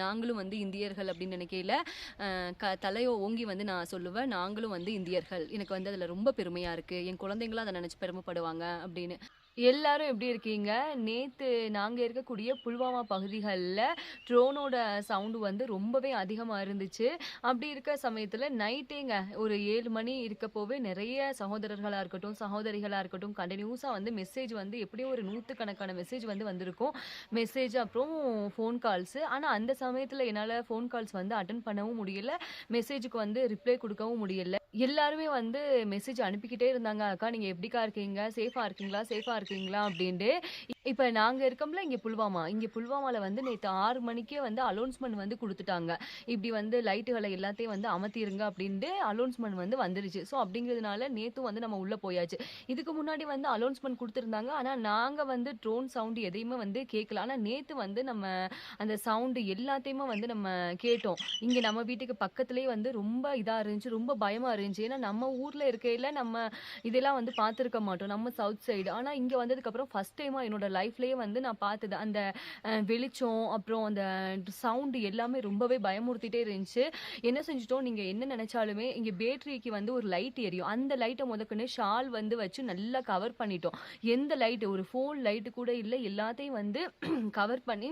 நாங்களும் வந்து இந்தியர்கள் அப்படின்னு நினைக்கையில க தலையோ ஓங்கி வந்து நான் சொல்லுவேன். நாங்களும் வந்து இந்தியர்கள். எனக்கு வந்து அதில் ரொம்ப பெருமையாக இருக்குது என் குழந்தைங்களும் அதை நினச்சி பெருமைப்படுவாங்க அப்படின்னு. எல்லாரும் எப்படி இருக்கீங்க? நேற்று நாங்கள் இருக்கக்கூடிய புல்வாமா பகுதிகளில் ட்ரோனோட சவுண்டு வந்து ரொம்பவே அதிகமாக இருந்துச்சு. அப்படி இருக்க சமயத்தில் நைட்டேங்க ஒரு ஏழு மணி இருக்கப்போவே நிறைய சகோதரர்களாக இருக்கட்டும் சகோதரிகளாக இருக்கட்டும் கண்டினியூஸாக வந்து மெசேஜ் வந்து எப்படியும் ஒரு நூற்றுக்கணக்கான மெசேஜ் வந்து வந்திருக்கும். மெசேஜ் அப்புறம் ஃபோன் கால்ஸு ஆனால் அந்த சமயத்தில் என்னால் ஃபோன் கால்ஸ் வந்து அட்டன் பண்ணவும் முடியல. மெசேஜுக்கு வந்து ரிப்ளை கொடுக்கவும் முடியல. எல்லாருமே வந்து மெசேஜ் அனுப்பிக்கிட்டே இருந்தாங்க. அக்கா நீங்கள் எப்படிக்கா இருக்கீங்க? சேஃபாக இருக்கீங்களா? சேஃபாக இருக்கீங்களா? அப்படின்ட்டு. இப்போ நாங்கள் இருக்கோம்ல இங்கே புல்வாமா. இங்கே புல்வாமாவில் வந்து நேற்று ஆறு மணிக்கே வந்து அலௌன்ஸ்மெண்ட் வந்து கொடுத்துட்டாங்க. இப்படி வந்து லைட்டுகளை எல்லாத்தையும் வந்து அமர்த்திருங்க அப்படின்ட்டு அலௌன்ஸ்மெண்ட் வந்து வந்துருச்சு. ஸோ அப்படிங்கிறதுனால நேற்றும் வந்து நம்ம உள்ளே போயாச்சு. இதுக்கு முன்னாடி வந்து அலௌன்ஸ்மெண்ட் கொடுத்துருந்தாங்க. ஆனால் நாங்கள் வந்து ட்ரோன் சவுண்டு எதையுமே வந்து கேட்கல ஆனால் நேற்று வந்து நம்ம அந்த சவுண்டு எல்லாத்தையுமே வந்து நம்ம கேட்டோம். இங்கே நம்ம வீட்டுக்கு பக்கத்துலேயே வந்து ரொம்ப இதாக இருந்துச்சு. ரொம்ப பயமாக இருந்துச்சு. ஏன்னா நம்ம ஊரில் இருக்கையில் நம்ம இதெல்லாம் வந்து பார்த்துருக்க மாட்டோம். நம்ம சவுத் சைடு ஆனால் இங்கே வந்ததுக்கப்புறம் ஃபஸ்ட் டைமாக என்னோட லைஃப்லேயே வந்து நான் பார்த்தது. அந்த வெளிச்சம் அப்புறம் அந்த சவுண்டு எல்லாமே ரொம்பவே பயமுறுத்திட்டே இருந்துச்சு. என்ன செஞ்சிட்டோம்? நீங்கள் என்ன நினச்சாலுமே இங்கே பேட்டரிக்கு வந்து ஒரு லைட் எரியும். அந்த லைட்டை முதக்குன்னு ஷால் வந்து வச்சு நல்லா கவர் பண்ணிட்டோம். எந்த லைட்டு ஒரு ஃபோன் லைட்டு கூட இல்லை. எல்லாத்தையும் வந்து கவர் பண்ணி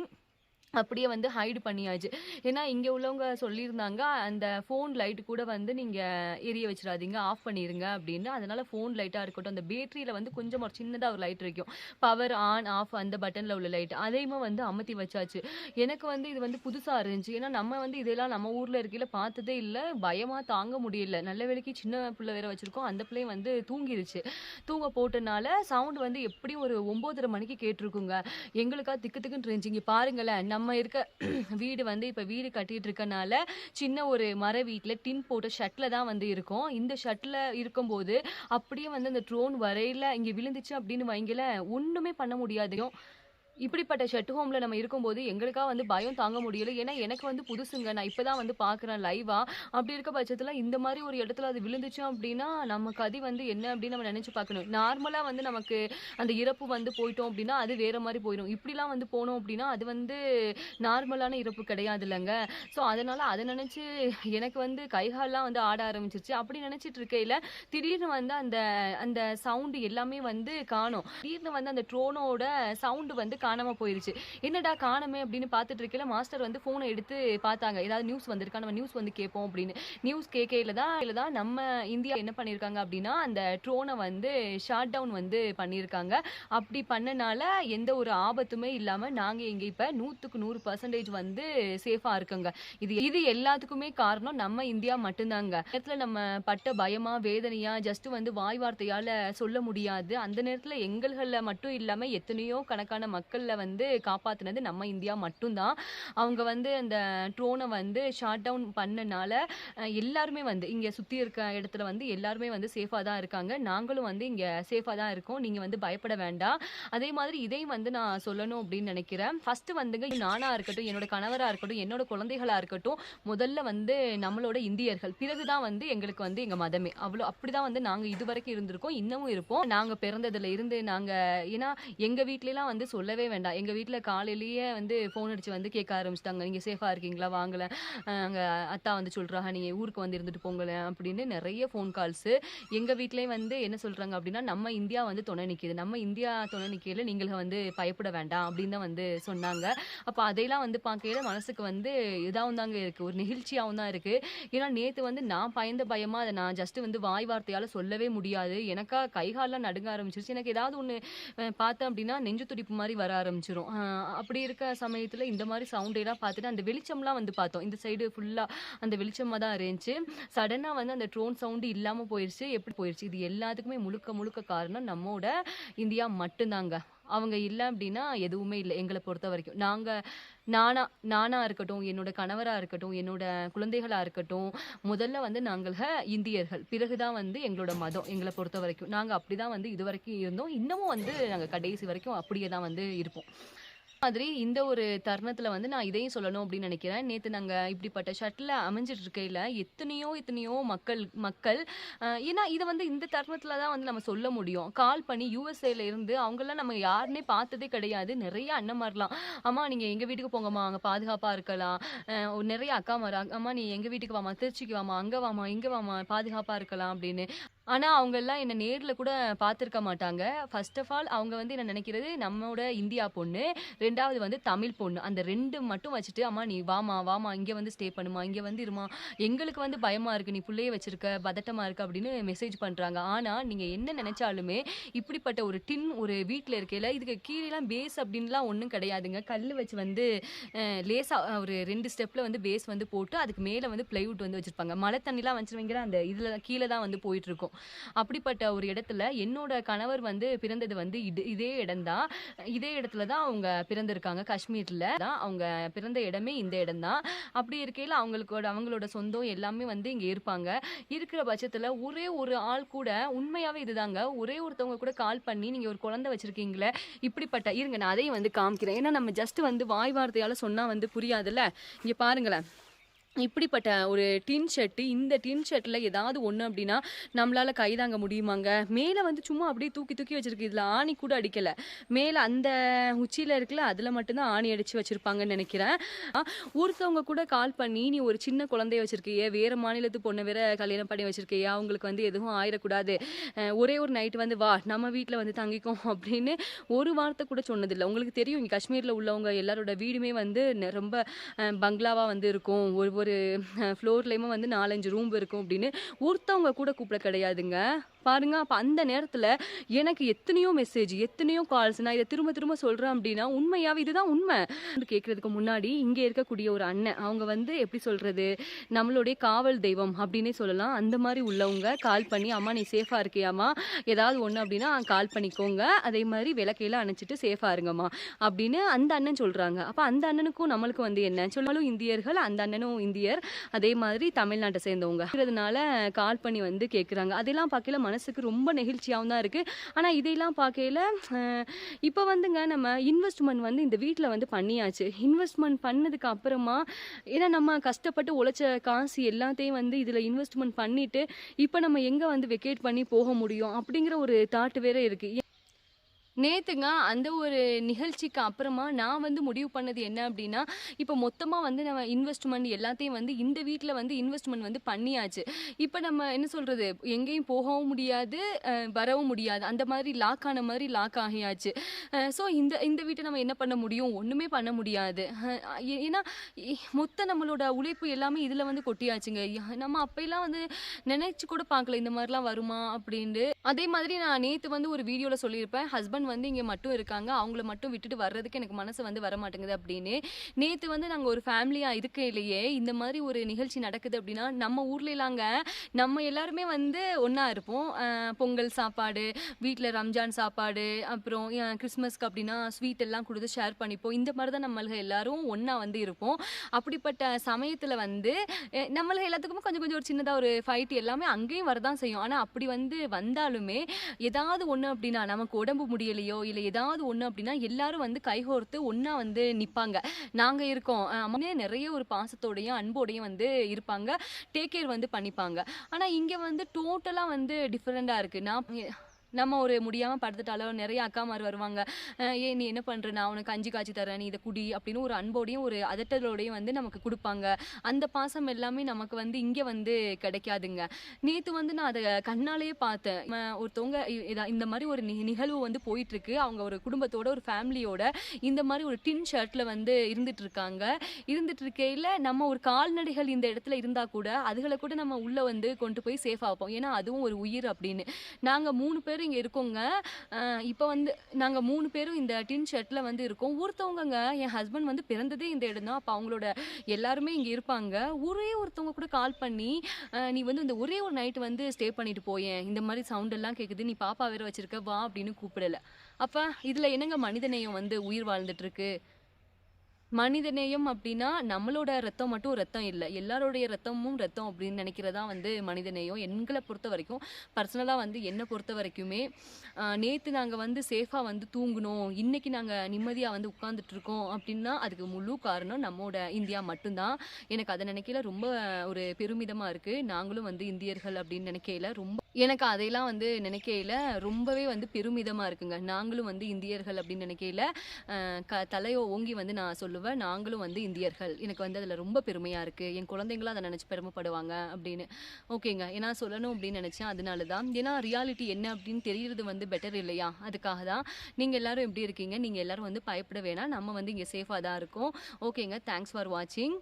அப்படியே வந்து ஹைடு பண்ணியாச்சு. ஏன்னா இங்கே உள்ளவங்க சொல்லியிருந்தாங்க அந்த ஃபோன் லைட்டு கூட வந்து நீங்கள் எரிய வச்சிடாதீங்க ஆஃப் பண்ணிடுங்க அப்படின்னு. அதனால் ஃபோன் லைட்டாக இருக்கட்டும் அந்த பேட்டரியில் வந்து கொஞ்சம் ஒரு சின்னதாக ஒரு லைட் இருக்கும் பவர் ஆன் ஆஃப் அந்த பட்டனில் உள்ள லைட் அதையுமே வந்து அமர்த்தி வச்சாச்சு. எனக்கு வந்து இது வந்து புதுசாக இருந்துச்சு. ஏன்னா நம்ம வந்து இதெல்லாம் நம்ம ஊரில் இருக்கையில் பார்த்ததே இல்லை. பயமாக தாங்க முடியல. நல்ல வேலைக்கு சின்ன பிள்ளை வேற வச்சுருக்கோம். அந்த பிள்ளையும் வந்து தூங்கிருச்சு. தூங்க போட்டனால சவுண்டு வந்து எப்படியும் ஒரு ஒம்போதரை மணிக்கு கேட்டிருக்குங்க. எங்களுக்காக திக்கு திக்குன்னு இருந்துச்சு. இங்கே பாருங்களேன் நம்ம நம்ம இருக்க வீடு வந்து இப்போ வீடு கட்டிட்டு இருக்கனால சின்ன ஒரு மர வீட்டில் டின் போட்ட ஷட்டில் தான் வந்து இருக்கும். இந்த ஷட்டில் இருக்கும்போது அப்படியே வந்து அந்த ட்ரோன் வரையில் இங்கே விழுந்துச்சு அப்படின்னு வைங்கள ஒன்றுமே பண்ண முடியாதையும் இப்படிப்பட்ட ஷெட் ஹோம்ல நம்ம இருக்கும்போது எங்களுக்காக வந்து பயம் தாங்க முடியல. ஏன்னா எனக்கு வந்து புதுசுங்க. நான் இப்பதான் வந்து பார்க்குறேன் லைவா அப்படி இருக்க பட்சத்தில் இந்த மாதிரி ஒரு இடத்துல அது விழுந்துச்சு அப்படின்னா நம்ம கதி வந்து என்ன அப்படின்னு நம்ம நினைச்சு பார்க்கணும். நார்மலாக வந்து நமக்கு அந்த இறப்பு வந்து போயிட்டோம் அப்படின்னா அது வேற மாதிரி போயிடும். இப்படிலாம் வந்து போனோம் அப்படின்னா அது வந்து நார்மலான இறப்பு கிடையாது இல்லைங்க ஸோ அதனால அதை நினைச்சு எனக்கு வந்து கைகாலெலாம் வந்து ஆட ஆரம்பிச்சிருச்சு. அப்படி நினைச்சிட்டு இருக்கையில திடீர்னு வந்து அந்த அந்த சவுண்டு எல்லாமே வந்து காணும். திடீர்னு வந்து அந்த ட்ரோனோட சவுண்டு வந்து காணாம போயிருச்சு. என்னடா காணமே அப்படின்னு பார்த்துட்டு இருக்கல மாஸ்டர் வந்து ஃபோனை எடுத்து பார்த்தாங்க. ஏதாவது நியூஸ் வந்திருக்கா? நம்ம நியூஸ் வந்து கேட்போம் அப்படின்னு. நியூஸ் கேட்கையில தான் இல்லை தான் நம்ம இந்தியா என்ன பண்ணியிருக்காங்க அப்படின்னா அந்த ட்ரோனை வந்து ஷார்ட் டவுன் வந்து பண்ணியிருக்காங்க. அப்படி பண்ணனால எந்த ஒரு ஆபத்துமே இல்லாம நாங்க இங்க இப்ப நூத்துக்கு நூறு பர்சன்டேஜ் வந்து சேஃபா இருக்குங்க. இது இது எல்லாத்துக்குமே காரணம் நம்ம இந்தியா மட்டும்தாங்க. நேரத்துல நம்ம பட்ட பயமா வேதனையா ஜஸ்ட் வந்து வாய் வார்த்தையால சொல்ல முடியாது. அந்த நேரத்துல எங்கள்கள்ல மட்டும் இல்லாம எத்தனையோ கணக்கான மக்கள் மக்களில் வந்து காப்பாற்றினது நம்ம இந்தியா மட்டும்தான். அவங்க வந்து அந்த ட்ரோனை வந்து ஷார்ட் டவுன் பண்ணனால எல்லாருமே வந்து இங்கே சுற்றி இருக்க இடத்துல வந்து எல்லாருமே வந்து சேஃபாக தான் இருக்காங்க. நாங்களும் வந்து இங்கே சேஃபாக தான் இருக்கோம். நீங்கள் வந்து பயப்பட வேண்டாம். அதே மாதிரி இதையும் வந்து நான் சொல்லணும் அப்படின்னு நினைக்கிறேன். ஃபஸ்ட்டு வந்துங்க நானா இருக்கட்டும் என்னோட கணவராக இருக்கட்டும் என்னோட குழந்தைகளாக இருக்கட்டும் முதல்ல வந்து நம்மளோட இந்தியர்கள். பிறகு தான் வந்து எங்களுக்கு வந்து எங்கள் மதமே. அவ்வளோ அப்படிதான் வந்து நாங்கள் இதுவரைக்கும் இருந்திருக்கோம். இன்னமும் இருப்போம். நாங்கள் பிறந்ததுல இருந்து நாங்கள் ஏன்னா எங்கள் வீட்லலாம் வந்து சொல்லவே வேண்டாம். எங்கள் வீட்டில் காலையிலேயே வந்து ஃபோன் அடித்து வந்து கேட்க ஆரம்பிச்சிட்டாங்க. நீங்கள் சேஃபாக இருக்கீங்களா? வாங்கலை. அங்கே அத்தா வந்து சொல்கிறாங்க நீங்கள் ஊருக்கு வந்து இருந்துட்டு போங்களேன் அப்படின்னு நிறைய ஃபோன் கால்ஸு எங்கள் வீட்லேயும் வந்து என்ன சொல்கிறாங்க அப்படின்னா நம்ம இந்தியா வந்து துணை நிற்கிது நம்ம இந்தியா துணை நிற்கையில் நீங்களும் வந்து பயப்பட வேண்டாம் அப்படின்னு தான் வந்து சொன்னாங்க. அப்போ அதையெல்லாம் வந்து பார்க்கையில மனசுக்கு வந்து இதாகவும் தாங்க இருக்கு. ஒரு நெகிழ்ச்சியாகவும் தான் இருக்குது ஏன்னா நேற்று வந்து நான் பயந்த பயமாக அதை நான் ஜஸ்ட்டு வந்து வாய் வார்த்தையால் சொல்லவே முடியாது. எனக்கா கைகாலெலாம் நடுங்க ஆரம்பிச்சிருச்சு. எனக்கு ஏதாவது ஒன்று பார்த்தேன் அப்படின்னா நெஞ்சு துடிப்பு மாதிரி வர வர ஆரம்பிச்சிடும் அப்படி இருக்க சமயத்துல இந்த மாதிரி சவுண்ட் எல்லாம் பார்த்துட்டு அந்த வெளிச்சம்லாம் வந்து பார்த்தோம். இந்த சைடு ஃபுல்லா அந்த வெளிச்சமாக தான் இருந்துச்சு. சடனா வந்து அந்த ட்ரோன் சவுண்டு இல்லாம போயிருச்சு. எப்படி போயிருச்சு? இது எல்லாத்துக்குமே முழுக்க முழுக்க காரணம் நம்மோட இந்தியா மட்டும்தாங்க. அவங்க இல்லை அப்படின்னா எதுவுமே இல்லை எங்களை பொறுத்த வரைக்கும். நாங்கள் நானா நானா இருக்கட்டும் என்னோட கணவராக இருக்கட்டும் என்னோட குழந்தைகளாக இருக்கட்டும் முதல்ல வந்து நாங்கள் இந்தியர்கள். பிறகுதான் வந்து எங்களோட மதம் எங்களை பொறுத்த வரைக்கும். நாங்க அப்படிதான் வந்து இது வரைக்கும் இருந்தோம். இன்னமும் வந்து நாங்கள் கடைசி வரைக்கும் அப்படியே தான் வந்து இருப்போம். மாதிரி இந்த ஒரு தருணத்துல வந்து நான் இதையும் சொல்லணும் அப்படின்னு நினைக்கிறேன். நேற்று நாங்க இப்படிப்பட்ட ஷட்டில் அமைஞ்சிட்டு இருக்கையில எத்தனையோ எத்தனையோ மக்கள் மக்கள் ஏன்னா இதை வந்து இந்த தருணத்துல தான் வந்து நம்ம சொல்ல முடியும். கால் பண்ணி யூஎஸ்ஏல இருந்து அவங்கெல்லாம் நம்ம யாருன்னே பார்த்ததே கிடையாது. நிறைய அண்ணன்மார்லாம் அம்மா நீங்க எங்க வீட்டுக்கு போங்கம்மா அங்கே பாதுகாப்பா இருக்கலாம். ஒரு நிறைய அக்கா மாரா அம்மா நீ எங்க வீட்டுக்கு வாமா திருச்சிக்கு வாமா அங்க வாமா இங்க வாமா பாதுகாப்பா இருக்கலாம் அப்படின்னு. ஆனால் அவங்க எல்லாம் என்ன நேரில் கூட பார்த்துருக்க மாட்டாங்க. ஃபர்ஸ்ட் ஆஃப் ஆல் அவங்க வந்து என்ன நினைக்கிறது நம்மளோட இந்தியா பொண்ணு ரெண்டாவது வந்து தமிழ் பொண்ணு. அந்த ரெண்டு மட்டும் வச்சுட்டு அம்மா நீ வாமா வாமா இங்கே வந்து ஸ்டே பண்ணுமா இங்கே வந்து இருமா. எங்களுக்கு வந்து பயமாக இருக்குது நீ பிள்ளைய வச்சிருக்க பதட்டமாக இருக்கு அப்படின்னு மெசேஜ் பண்ணுறாங்க ஆனால் நீங்கள் என்ன நினச்சாலுமே இப்படிப்பட்ட ஒரு டின் ஒரு வீட்டில் இருக்கையில் இதுக்கு கீழேலாம் பேஸ் அப்படின்லாம் ஒன்றும் கிடையாதுங்க. கல் வச்சு வந்து லேசாக ஒரு ரெண்டு ஸ்டெப்பில் வந்து பேஸ் வந்து போட்டு அதுக்கு மேலே வந்து ப்ளைவுட் வந்து வச்சுருப்பாங்க. மழை தண்ணிலாம் வச்சுருவீங்க அந்த இதில் கீழே தான் வந்து போயிட்டுருக்கும் அப்படிப்பட்ட ஒரு இடத்துல என்னோட கணவர் வந்து பிறந்தது வந்து இது இதே இடம்தான். இதே இடத்துல தான் அவங்க பிறந்திருக்காங்க. காஷ்மீர்ல தான் அவங்க பிறந்த இடமே இந்த இடம்தான். அப்படி இருக்கையில் அவங்களுக்கோட அவங்களோட சொந்தம் எல்லாமே வந்து இங்க இருப்பாங்க. இருக்கிற பட்சத்துல ஒரே ஒரு ஆள் கூட உண்மையாவே இதுதாங்க ஒரே ஒருத்தவங்க கூட கால் பண்ணி நீங்க ஒரு குழந்தை வச்சிருக்கீங்களே இப்படிப்பட்ட இருங்க நான் அதையும் வந்து காமிக்கிறேன். ஏன்னா நம்ம ஜஸ்ட் வந்து வாய் வார்த்தையால சொன்னா வந்து புரியாதுல்ல? இங்க பாருங்களேன். இப்படிப்பட்ட ஒரு டின் ஷர்ட்டு இந்த டின் ஷர்ட்டில் ஏதாவது ஒன்று அப்படின்னா நம்மளால் கைதாங்க முடியுமாங்க? மேலே வந்து சும்மா அப்படியே தூக்கி தூக்கி வச்சுருக்கு. இதில் ஆணி கூட அடிக்கலை. மேலே அந்த உச்சியில் இருக்குல்ல அதில் மட்டும்தான் ஆணி அடித்து வச்சுருப்பாங்கன்னு நினைக்கிறேன். ஒருத்தவங்க கூட கால் பண்ணி நீ ஒரு சின்ன குழந்தைய வச்சுருக்கியே வேறு மாநிலத்து பொண்ணை வேற கல்யாணம் பண்ணி வச்சுருக்கியா அவங்களுக்கு வந்து எதுவும் ஆயிடக்கூடாது. ஒரே ஒரு நைட் வந்து வா நம்ம வீட்டில் வந்து தங்கிக்கும் அப்படின்னு ஒரு வார்த்தை கூட சொன்னதில்லை. உங்களுக்கு தெரியும் இங்கே காஷ்மீரில் உள்ளவங்க எல்லாரோட வீடுமே வந்து ரொம்ப பங்களாவாக வந்து இருக்கும். ஒரு ஒரு ஃப்ளோர்லேயுமே வந்து நாலஞ்சு ரூம் இருக்கும் அப்படின்னு ஒருத்தவங்க கூட கூப்பிட கிடையாதுங்க. பாருங்க அப்போ அந்த நேரத்தில் எனக்கு எத்தனையோ மெசேஜ் எத்தனையோ கால்ஸ் நான் இதை திரும்ப திரும்ப சொல்கிறேன் அப்படின்னா உண்மையாவே இதுதான் உண்மை. கேட்கறதுக்கு முன்னாடி இங்கே இருக்கக்கூடிய ஒரு அண்ணன் அவங்க வந்து எப்படி சொல்கிறது நம்மளுடைய காவல் தெய்வம் அப்படின்னே சொல்லலாம். அந்த மாதிரி உள்ளவங்க கால் பண்ணி அம்மா நீ சேஃபாக இருக்கியாம்மா? ஏதாவது ஒன்று அப்படின்னா கால் பண்ணிக்கோங்க. அதே மாதிரி விளக்கையெல்லாம் அணைச்சிட்டு சேஃபாக இருங்கம்மா. அப்படின்னு அந்த அண்ணன் சொல்கிறாங்க அப்போ அந்த அண்ணனுக்கும் நம்மளுக்கும் வந்து என்ன? சொன்னாலும் இந்தியர்கள் அந்த அண்ணனும் இந்தியர். அதே மாதிரி தமிழ்நாட்டை சேர்ந்தவங்க. கால் பண்ணி வந்து கேட்குறாங்க அதெல்லாம் பார்க்கல மனசுக்கு ரொம்ப நெகிழ்ச்சியாகவும் தான் இருக்குது ஆனால் இதையெல்லாம் பார்க்கையில இப்போ வந்துங்க நம்ம இன்வெஸ்ட்மெண்ட் வந்து இந்த வீட்டில் வந்து பண்ணியாச்சு. இன்வெஸ்ட்மெண்ட் பண்ணதுக்கு அப்புறமா ஏன்னா நம்ம கஷ்டப்பட்டு உழைச்ச காசு எல்லாத்தையும் வந்து இதில் இன்வெஸ்ட்மெண்ட் பண்ணிவிட்டு இப்போ நம்ம எங்கே வந்து வெக்கேட் பண்ணி போக முடியும்? அப்படிங்கிற ஒரு தாட் வேறு இருக்குது நேத்துங்க அந்த ஒரு நிகழ்ச்சிக்கு அப்புறமா நான் வந்து முடிவு பண்ணது என்ன அப்படின்னா இப்போ மொத்தமாக வந்து நம்ம இன்வெஸ்ட்மெண்ட் எல்லாத்தையும் வந்து இந்த வீட்டில் வந்து இன்வெஸ்ட்மெண்ட் வந்து பண்ணியாச்சு. இப்போ நம்ம என்ன சொல்கிறது எங்கேயும் போகவும் முடியாது வரவும் முடியாது. அந்த மாதிரி லாக் ஆன மாதிரி லாக் ஆகியாச்சு. ஸோ இந்த இந்த வீட்டை நம்ம என்ன பண்ண முடியும்? ஒன்றுமே பண்ண முடியாது. ஏ- ஏன்னா மொத்த நம்மளோட உழைப்பு எல்லாமே இதில் வந்து கொட்டியாச்சுங்க. நம்ம அப்பெல்லாம் வந்து நினைச்சு கூட பார்க்கல இந்த மாதிரிலாம் வருமா அப்படின்ட்டு. அதே மாதிரி நான் நேற்று வந்து ஒரு வீடியோவில் சொல்லியிருப்பேன். ஹஸ்பண்ட் வந்து இங்கே மட்டும் இருக்காங்க. அவங்கள மட்டும் விட்டுட்டு வர்றதுக்கு எனக்கு மனசு வந்து வர மாட்டேங்குது அப்படின்னு. நேற்று வந்து நாங்கள் ஒரு ஃபேமிலியாக இருக்கையிலேயே இந்த மாதிரி ஒரு நிகழ்ச்சி நடக்குது அப்படின்னா நம்ம ஊர்லலாங்க நம்ம எல்லாருமே வந்து ஒன்றா இருப்போம். பொங்கல் சாப்பாடு வீட்டில் ரம்ஜான் சாப்பாடு அப்புறம் கிறிஸ்மஸ்க்கு அப்படின்னா ஸ்வீட் எல்லாம் கொடுத்து ஷேர் பண்ணிப்போம். இந்த மாதிரி தான் நம்மளுக எல்லாரும் ஒன்றா வந்து இருப்போம். அப்படிப்பட்ட சமயத்தில் வந்து நம்மளுக்கு எல்லாத்துக்குமே கொஞ்சம் கொஞ்சம் ஒரு சின்னதாக ஒரு ஃபைட் எல்லாமே அங்கேயும் வரதான் செய்யும். ஆனால் அப்படி வந்து வந்தாலுமே ஏதாவது ஒன்று அப்படின்னா நமக்கு உடம்பு முடியலையோ இல்லை ஏதாவது ஒன்று அப்படின்னா எல்லாரும் வந்து கைகோர்த்து ஒன்றா வந்து நிற்பாங்க நாங்கள் இருக்கோம். அம்மே நிறைய ஒரு பாசத்தோடையும் அன்போடையும் வந்து இருப்பாங்க. டேக் கேர் வந்து பண்ணிப்பாங்க. ஆனால் இங்கே வந்து டோட்டலாக வந்து டிஃப்ரெண்ட்டாக இருக்குது நான் நம்ம ஒரு முடியாமல் படுத்துட்டாலும் நிறைய அக்காமார் வருவாங்க. ஏ நீ என்ன பண்ணுற நான் உனக்கு அஞ்சு காய்ச்சி தரேன். நீ இதை குடி அப்படின்னு ஒரு அன்போடையும் ஒரு அதட்டலோடையும் வந்து நமக்கு கொடுப்பாங்க. அந்த பாசம் எல்லாமே நமக்கு வந்து இங்கே வந்து கிடைக்காதுங்க. நேற்று வந்து நான் அதை கண்ணாலேயே பார்த்தேன். ஒருத்தவங்க இந்த மாதிரி ஒரு நிகழ்வு வந்து போயிட்டுருக்கு. அவங்க ஒரு குடும்பத்தோட ஒரு ஃபேமிலியோட இந்த மாதிரி ஒரு டின் ஷர்ட்டில் வந்து இருந்துட்டு இருக்காங்க இருந்துட்டு இருக்கையில் நம்ம ஒரு கால்நடைகள் இந்த இடத்துல இருந்தால் கூட அதுகளை கூட நம்ம உள்ளே வந்து கொண்டு போய் சேஃப் ஆப்போம் ஏன்னா அதுவும் ஒரு உயிர் அப்படின்னு. நாங்கள் மூணு பேர் பேர் இங்கே இருக்கோங்க. இப்போ வந்து நாங்கள் மூணு பேரும் இந்த டின் ஷர்ட்டில் வந்து இருக்கோம். ஒருத்தவங்கங்க என் ஹஸ்பண்ட் வந்து பிறந்ததே இந்த இடம் தான். அப்போ அவங்களோட எல்லாருமே இங்கே இருப்பாங்க. ஒரே ஒருத்தவங்க கூட கால் பண்ணி நீ வந்து இந்த ஒரே ஒரு நைட் வந்து ஸ்டே பண்ணிட்டு போயேன் இந்த மாதிரி சவுண்ட் எல்லாம் கேட்குது நீ பாப்பா வேறு வச்சிருக்க வா அப்படின்னு கூப்பிடல. அப்போ இதில் என்னங்க மனிதநேயம் வந்து உயிர் வாழ்ந்துட்டுருக்கு மனிதநேயம் அப்படின்னா நம்மளோட ரத்தம் மட்டும் ரத்தம் இல்லை. எல்லாருடைய ரத்தமும் ரத்தம் அப்படின்னு நினைக்கிறதா வந்து மனிதநேயம். எங்களை பொறுத்த வரைக்கும் பர்சனலாக வந்து என்னை பொறுத்த வரைக்குமே நேற்று நாங்கள் வந்து சேஃபாக வந்து தூங்கணும் இன்றைக்கி நாங்கள் நிம்மதியாக வந்து உட்காந்துட்ருக்கோம் அப்படின்னா அதுக்கு முழு காரணம் நம்மோட இந்தியா மட்டும்தான். எனக்கு அதை நினைக்கல ரொம்ப ஒரு பெருமிதமாக இருக்குது நாங்களும் வந்து இந்தியர்கள் அப்படின்னு நினைக்கையில ரொம்ப எனக்கு அதையெல்லாம் வந்து நினைக்கையில் ரொம்பவே வந்து பெருமிதமாக இருக்குங்க. நாங்களும் வந்து இந்தியர்கள் அப்படின்னு நினைக்கையில க தலையோ ஓங்கி வந்து நான் சொல்லுவேன். நாங்களும் வந்து இந்தியர்கள். எனக்கு வந்து அதில் ரொம்ப பெருமையாக இருக்குது என் குழந்தைங்களும் அதை நினச்சி பெருமைப்படுவாங்க அப்படின்னு. ஓகேங்க. ஏன்னா சொல்லணும் அப்படின்னு நினச்சேன் அதனால தான் ஏன்னா ரியாலிட்டி என்ன அப்படின்னு தெரியறது வந்து பெட்டர் இல்லையா? அதுக்காக தான். நீங்கள் எல்லாரும் எப்படி இருக்கீங்க? நீங்கள் எல்லாரும் வந்து பயப்பட வேணாம். நம்ம வந்து இங்கே சேஃபாக தான் இருக்கோம். ஓகேங்க. தேங்க்ஸ் ஃபார் வாட்சிங்